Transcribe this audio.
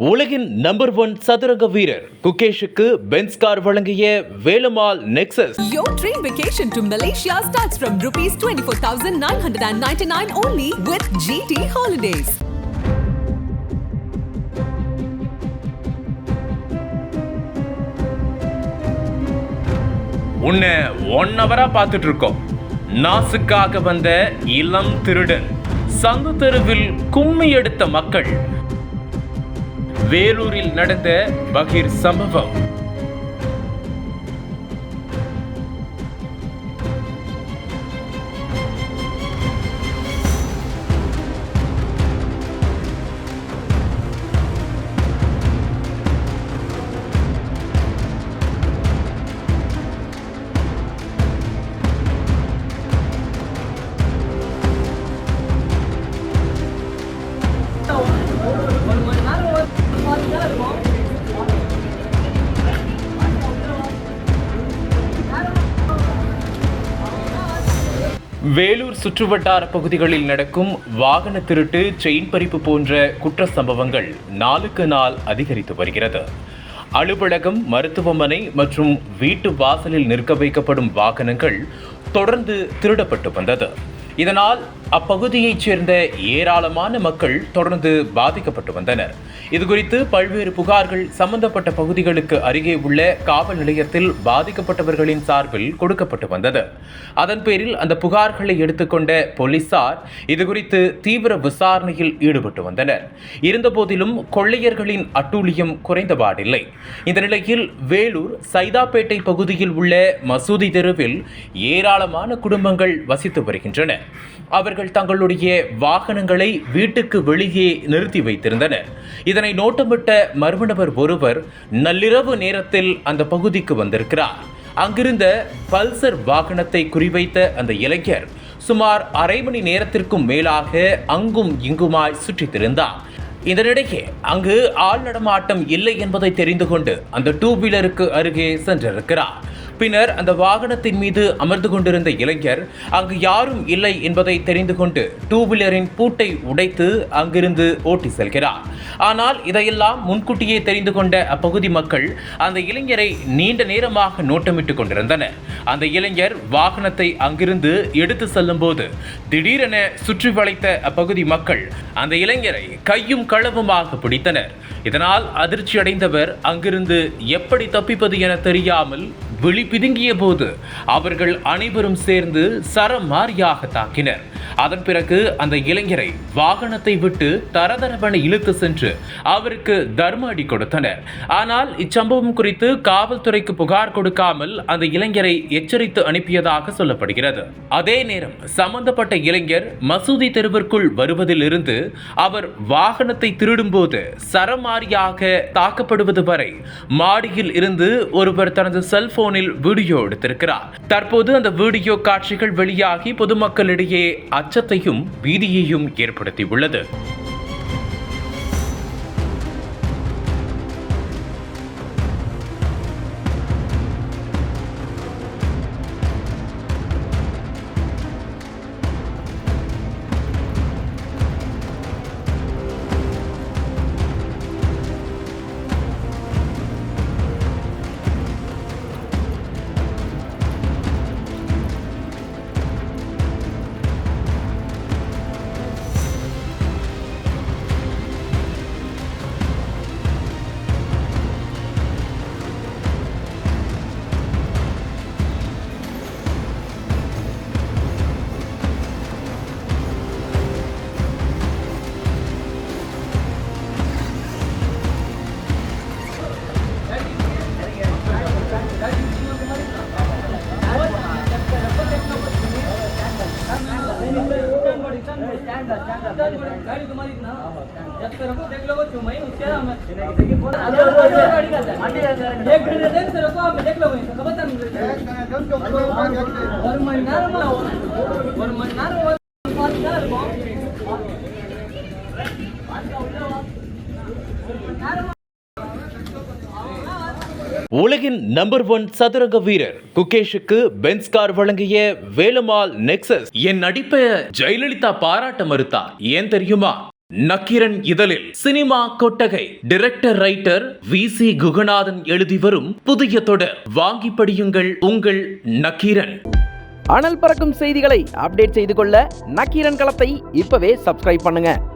உலகின் number one சதுரங்க வீரர் குகேஷுக்கு பென்ஸ் கார் வழங்கிய Velumal Nexus Your dream vacation to Malaysia starts from rupees 24,999 only with GT Holidays. உன்னை one ஹவரா பார்த்துட்டு இருக்கோம் நாசுக்காக வந்த இளம் திருடன் சந்து தெருவில் கும்மி எடுத்த மக்கள். வேலூரில் நடந்த பகீர் சம்பவம் வேலூர் சுற்றுவட்டார பகுதிகளில் நடக்கும் வாகன திருட்டு செயின் பறிப்பு போன்ற குற்ற சம்பவங்கள் நாளுக்கு நாள் அதிகரித்து வருகிறது. அலுவலகம் மருத்துவமனை மற்றும் வீட்டு வாசலில் நிற்க வைக்கப்படும் வாகனங்கள் தொடர்ந்து திருடப்பட்டு வந்தது. இதனால் அப்பகுதியைச் சேர்ந்த ஏராளமான மக்கள் தொடர்ந்து பாதிக்கப்பட்டு வந்தனர். இதுகுறித்து பல்வேறு புகார்கள் சம்பந்தப்பட்ட பகுதிகளுக்கு அருகே உள்ள காவல் நிலையத்தில் பாதிக்கப்பட்டவர்களின் சார்பில் கொடுக்கப்பட்டு வந்தது. அதன் பேரில் அந்த புகார்களை எடுத்துக்கொண்ட போலீசார் இதுகுறித்து தீவிர விசாரணையில் ஈடுபட்டு வந்தனர். இருந்தபோதிலும் கொள்ளையர்களின் அட்டூழியம் குறைந்தபாடில்லை. இந்த நிலையில் வேலூர் சைதாப்பேட்டை பகுதியில் உள்ள மசூதி தெருவில் ஏராளமான குடும்பங்கள் வசித்து வருகின்றன. அவர்கள் தங்களுடைய வாகனங்களை வீட்டுக்கு வெளியே நிறுத்தி வைத்திருந்தனர். இதனை நோட்டமிட்ட மர்ம நபர் ஒருவர் நள்ளிரவு நேரத்தில் அந்த பகுதிக்கு வந்திருக்கிறார். அங்கிருந்த பல்சர் வாகனத்தை குறிவைத்த அந்த இளைஞர் சுமார் அரை மணி நேரத்திற்கும் மேலாக அங்கும் இங்குமாய் சுற்றித் திரிந்தார் இதனிடையே அங்கு ஆள் நடமாட்டம் இல்லை என்பதை தெரிந்து கொண்டு அந்த டூ வீலருக்கு அருகே சென்றிருக்கிறார். பின்னர் அந்த வாகனத்தின் மீது அமர்ந்து கொண்டிருந்த இளைஞர் அங்கு யாரும் இல்லை என்பதை தெரிந்து கொண்டு டூ வீலரின் பூட்டை உடைத்து அங்கிருந்து ஓட்டி செல்கிறார். ஆனால் இதையெல்லாம் முன்கூட்டியே தெரிந்து கொண்ட அப்பகுதி மக்கள் அந்த இளைஞரை நீண்ட நேரமாக நோட்டமிட்டுக் கொண்டிருந்தனர். அந்த இளைஞர் வாகனத்தை அங்கிருந்து எடுத்து செல்லும் போது திடீரென சுற்றி வளைத்த அப்பகுதி மக்கள் அந்த இளைஞரை கையும் களவுமாக பிடித்தனர். இதனால் அதிர்ச்சியடைந்தவர் அங்கிருந்து எப்படி தப்பிப்பது என தெரியாமல் விழி பிதுங்கிய போது அவர்கள் அனைவரும் சேர்ந்து சரமாரியாக தாக்கினர். அதன் பிறகு அந்த இளைஞரை வாகனத்தை விட்டு தரதரவென இழுத்து சென்று அவருக்கு தர்ம அடி கொடுத்தனர். ஆனால் இச்சம்பவம் குறித்து காவல்துறைக்கு புகார் கொடுக்காமல் அந்த இளைஞரை எச்சரித்து அனுப்பியதாக சொல்லப்படுகிறது. அதே நேரம் சம்பந்தப்பட்ட இளைஞர் மசூதி தெருவிற்குள் வருவதிலிருந்து அவர் வாகனத்தை திருடும்போது சரமாரியாக தாக்கப்படுவது வரை மாடியில் இருந்து ஒருவர் தனது செல்போன் செல்போனில் வீடியோ எடுத்திருக்கிறார். தற்போது அந்த வீடியோ காட்சிகள் வெளியாகி பொதுமக்களிடையே அச்சத்தையும் பீதியையும் ஏற்படுத்தியுள்ளது. ஒரு மணி நேரமா ஒரு மணி நேரம் ஒரு பாதி தான் இருக்கும் உலகின் நம்பர் ஒன் சதுரங்க வீரர் குகேஷுக்கு பென்ஸ் கார் வழங்கிய வேலுமால் நெக்சஸ் என் நடிப்பை ஜெயலலிதா பாராட்ட மறுத்தார் ஏன் தெரியுமா? நக்கீரன் இதழில் சினிமா கொட்டகை. Director writer V C Guganathan எழுதி வரும் புதிய தொடர். வாங்கி படியுங்கள் உங்கள் நக்கீரன். அனல் பறக்கும் செய்திகளை அப்டேட் செய்து கொள்ள நக்கீரன் களத்தை இப்பவே சப்ஸ்கிரைப் பண்ணுங்க.